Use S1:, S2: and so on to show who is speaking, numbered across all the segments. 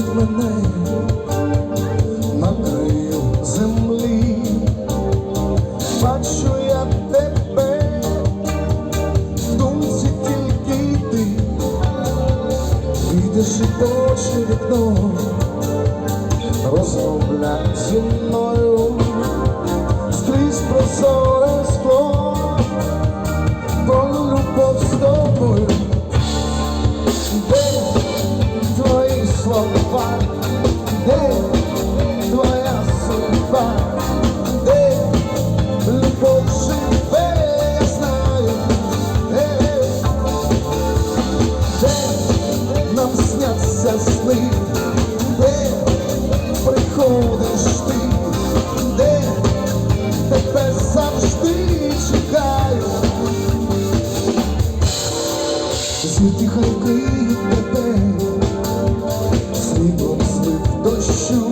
S1: носить мене на краю землі, бачу я тебе, в думці тільки ти, йдеш і точне вікно, розмовляй зі мною, скрізь прозоре Світі хай вкриють тебе Слідом слив дощу.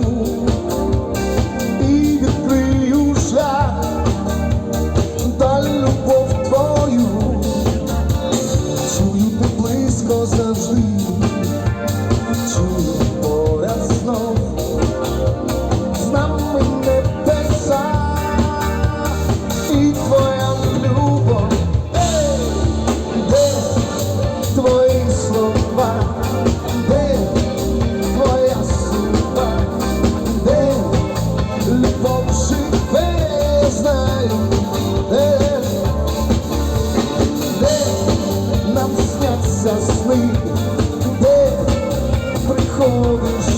S1: І відкрию шлях Та любов твою. Чую ти близько завжди Holy